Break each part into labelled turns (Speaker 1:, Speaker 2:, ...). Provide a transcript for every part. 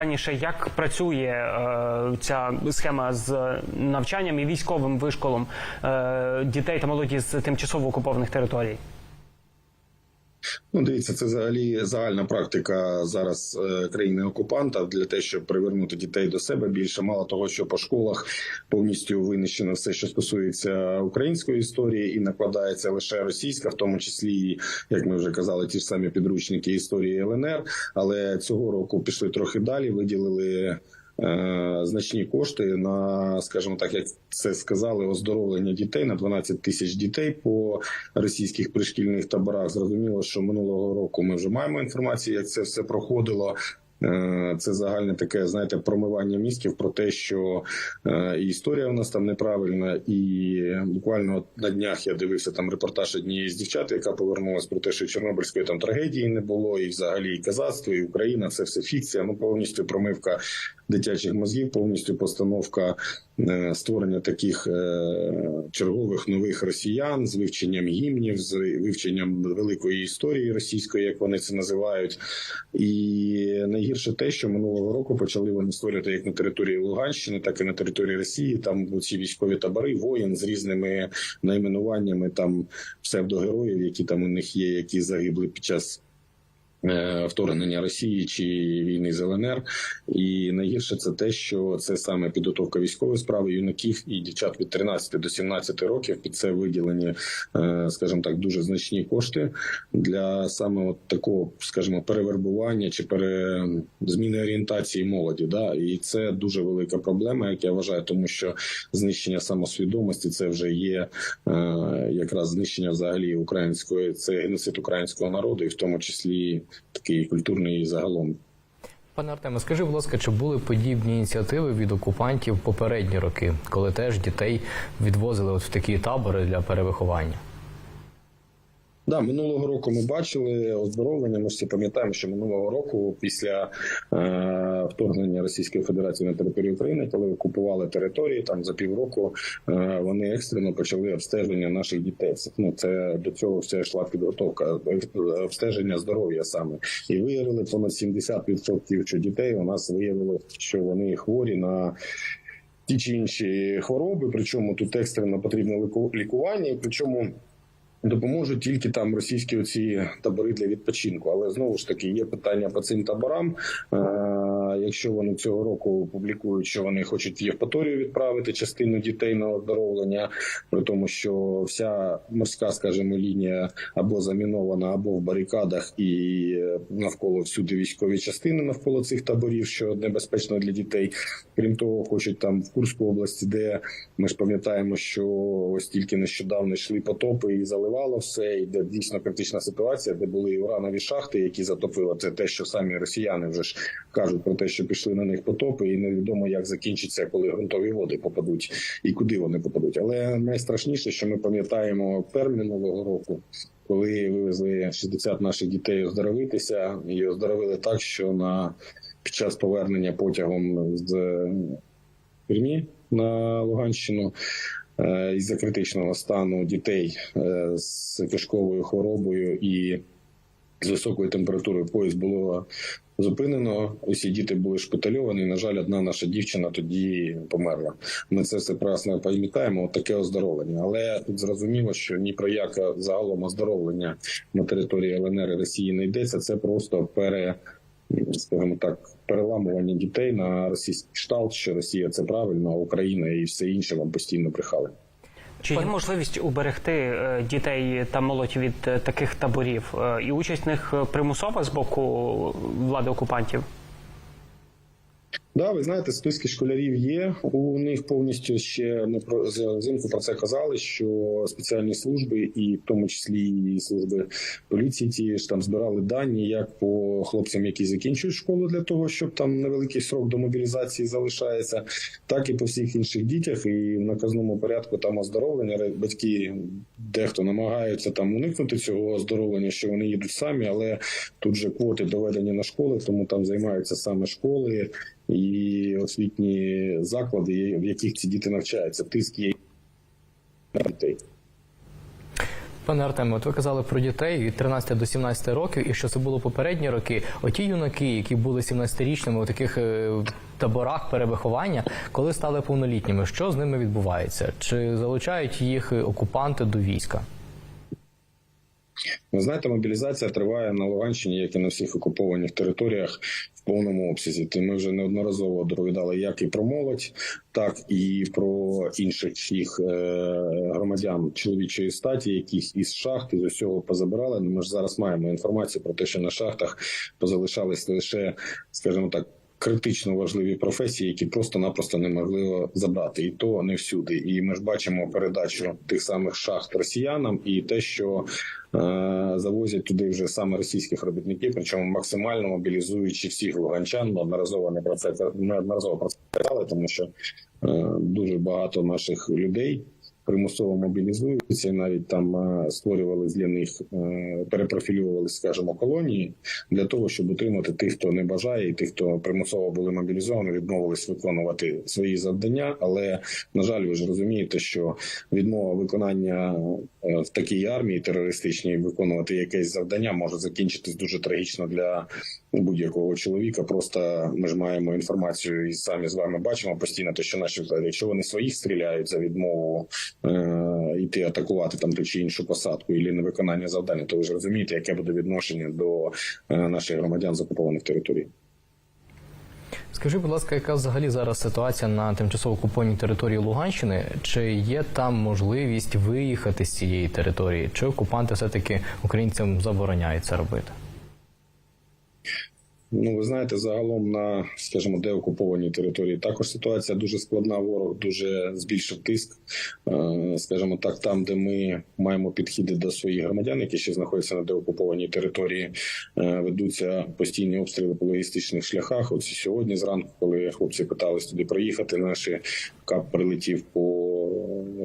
Speaker 1: Раніше як працює е, ця схема з навчанням і військовим вишколом е, дітей та молоді з тимчасово окупованих територій?
Speaker 2: Ну, дивіться, це взагалі загальна практика зараз е, країни окупанта для те, щоб привернути дітей до себе більше. Мало того, що по школах повністю винищено все, що стосується української історії, і накладається лише російська, в тому числі, як ми вже казали, ті ж самі підручники історії ЛНР. Але цього року пішли трохи далі, виділили. Е, Значні кошти на, скажімо так, як це сказали, оздоровлення дітей на 12 тисяч дітей по російських пришкільних таборах. Зрозуміло, що минулого року ми вже маємо інформацію, як це все проходило. Е, Це загальне таке, знаєте, промивання мізків про те, що е, і історія у нас там неправильна, і буквально на днях я дивився там репортаж однієї з дівчат, яка повернулась про те, що Чорнобильської там трагедії не було, і взагалі і казацтво, і Україна це все фікція. Ну повністю промивка дитячих мозгів, повністю постановка е, створення таких е, чергових нових росіян з вивченням гімнів, з вивченням великої історії російської, як вони це називають. І найгірше те, що минулого року почали вони створювати як на території Луганщини, так і на території Росії. Там ці військові табори, воїн з різними найменуваннями там псевдогероїв, які там у них є, які загибли під час. Е, Вторгнення Росії чи війни з ЛНР, і найгірше це те, що це саме підготовка військової справи юнаків і дівчат від 13 до 17 років. Під це виділені, е, скажімо так, дуже значні кошти для саме от такого, скажімо, перевербування чи пере зміни орієнтації молоді. Да, і це дуже велика проблема, як я вважаю, тому що знищення самосвідомості це вже є е, якраз знищення взагалі української, це геноцид українського народу, і в тому числі такий культурний загалом.
Speaker 3: Пане Артеме, скажи, будь ласка, чи були подібні ініціативи від окупантів попередні роки, коли теж дітей відвозили от в такі табори для перевиховання?
Speaker 2: Да, минулого року ми бачили оздоровлення. Ми всі пам'ятаємо, що минулого року, після е, вторгнення Російської Федерації на територію України, коли окупували території, там за півроку е, вони екстрено почали обстеження наших дітей. Ну це до цього все йшла підготовка обстеження здоров'я саме, і виявили понад 70% що дітей у нас виявили, що вони хворі на. Ті чи інші хвороби, причому тут екстрено потрібне лікування, причому Допоможуть тільки там російські оці табори для відпочинку. Але знову ж таки є питання по цим таборам. Якщо вони цього року публікують, що вони хочуть в Євпаторію відправити частину дітей на оздоровлення, при тому, що вся морська, скажімо, лінія або замінована, або в барикадах, і е, навколо всюди військові частини навколо цих таборів, що небезпечно для дітей. Крім того, хочуть там в Курську області, де ми ж пам'ятаємо, що ось тільки нещодавно йшли потопи і заливало все, і де дійсно критична ситуація, де були уранові шахти, які затопило. Це те, що самі росіяни вже ж кажуть про те, що пішли на них потопи, і невідомо, як закінчиться, коли ґрунтові води попадуть і куди вони попадуть. Але найстрашніше, що ми пам'ятаємо минулого року. Коли вивезли 60 наших дітей оздоровитися, і оздоровили так, що на під час повернення потягом з Пермі на Луганщину е, із-за критичного стану дітей е, з кишковою хворобою і з високою температурою поїзд було зупинено. Усі діти були шпитальовані. На жаль, одна наша дівчина тоді померла. Ми це все прекрасно пам'ятаємо. От таке оздоровлення. Але тут зрозуміло, що ні про яке загалом оздоровлення на території ЛНР і Росії не йдеться. Це просто пере скажімо так, переламування дітей на російський шталт, що Росія це правильно, а Україна і все інше вам постійно брехали.
Speaker 1: Чи є можливість уберегти е, дітей та молодь від е, таких таборів? Е, І участь в них примусова з боку влади окупантів?
Speaker 2: Да, ви знаєте, списки школярів є. У них повністю ще ми про взимку про це казали, що спеціальні служби, і в тому числі і служби поліції, ті ж там збирали дані як по хлопцям, які закінчують школу для того, щоб там невеликий срок до мобілізації залишається, так і по всіх інших дітях. І в наказному порядку там оздоровлення батьки дехто намагаються там уникнути цього оздоровлення, що вони їдуть самі, але тут же квоти доведені на школи, тому там займаються саме школи і освітні заклади, в яких ці діти навчаються. Тиск є на дітей.
Speaker 3: Пане Артеме, от ви казали про дітей від 13 до 17 років, і що це було попередні роки. Оті юнаки, які були 17-річними у таких е, таборах перевиховання, коли стали повнолітніми, що з ними відбувається? Чи залучають їх окупанти до війська?
Speaker 2: Ви знаєте, мобілізація триває на Луганщині, як і на всіх окупованих територіях в повному обсязі. Ти ми вже неодноразово доповідали як і про молодь, так і про інших їх е, громадян чоловічої статі, яких із шахт із усього позабирали. Ну, Ми ж зараз маємо інформацію про те, що на шахтах позалишались лише, скажімо так. Критично важливі професії, які просто-напросто неможливо забрати, і то не всюди. І ми ж бачимо передачу тих самих шахт росіянам, і те, що е, завозять туди вже саме російських робітників, причому максимально мобілізуючи всіх луганчан. Неодноразово не про це неодноразово про це казали, тому що е, дуже багато наших людей примусово мобілізуються, навіть там е, створювали для них, е, перепрофілювали, скажімо, колонії для того, щоб утримати тих, хто не бажає, і тих, хто примусово були мобілізовані, відмовились виконувати свої завдання. Але на жаль, ви ж розумієте, що відмова виконання в такій армії терористичній виконувати якесь завдання може закінчитись дуже трагічно для будь-якого чоловіка. Просто ми ж маємо інформацію і самі з вами бачимо постійно, те, що наші якщо вони своїх стріляють за відмову е, йти атакувати там ту чи іншу посадку і невиконання завдання, то ви ж розумієте, яке буде відношення до е, наших громадян з окупованих територій.
Speaker 3: Скажи, будь ласка, яка взагалі зараз ситуація на тимчасово окупованій території Луганщини? Чи є там можливість виїхати з цієї території? Чи окупанти все-таки українцям забороняють це робити?
Speaker 2: Ну, ви знаєте, загалом на, скажімо, деокупованій території також ситуація дуже складна. Ворог дуже збільшив тиск. Е, Скажімо так, там, де ми маємо підхіди до своїх громадян, які ще знаходяться на деокупованій території, е, ведуться постійні обстріли по логістичних шляхах. От сьогодні зранку, коли хлопці питались туди проїхати, наш кап прилетів по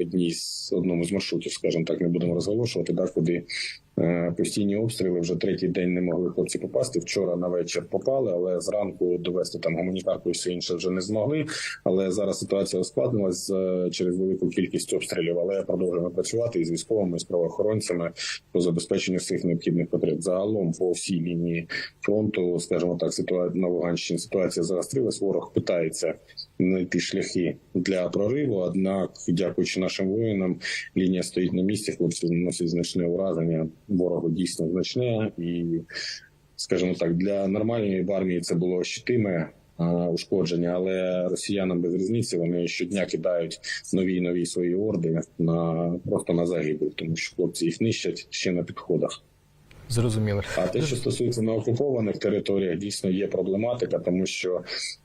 Speaker 2: одній з одному з маршрутів, скажімо так, не будемо розголошувати, да, куди Постійні обстріли вже третій день не могли хлопці попасти. Вчора на вечір попали, але зранку довести там гуманітарку і все інше вже не змогли. Але зараз ситуація ускладнилась е, через велику кількість обстрілів. Але продовжуємо працювати із військовими, з правоохоронцями по забезпеченню всіх необхідних потреб. Загалом по всій лінії фронту, скажімо так, ситуація на Луганщині ситуація загострилась. Ворог питається знайти шляхи для прориву. Однак, дякуючи нашим воїнам, лінія стоїть на місці. Хлопці наносять значне ураження. Ворогу дійсно значне, і скажімо так, для нормальної армії це було ощутиме а, ушкодження, але росіянам без різниці вони щодня кидають нові нові свої орди на просто на загибель, тому що хлопці їх нищать ще на підходах.
Speaker 3: Зрозуміло.
Speaker 2: А те, що стосується на окупованих територіях, дійсно є проблематика, тому що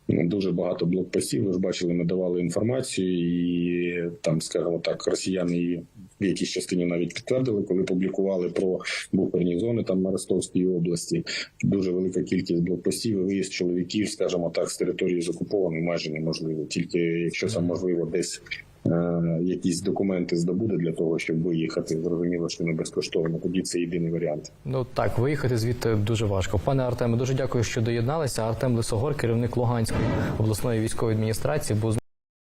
Speaker 2: ну, дуже багато блокпостів. Ви ж бачили, ми давали інформацію, і там, скажімо так, росіяни її в якійсь частині навіть підтвердили, коли публікували про буферні зони там на Ростовській області. Дуже велика кількість блокпостів і виїзд чоловіків, скажімо так, з території з окупованої майже неможливо. Тільки якщо це можливо десь. е, Якісь документи здобуде для того, щоб виїхати, зрозуміло, що не безкоштовно. Тоді це єдиний варіант.
Speaker 3: Ну так, виїхати звідти дуже важко. Пане Артеме, дуже дякую, що доєдналися. Артем Лисогор, керівник Луганської обласної військової адміністрації, був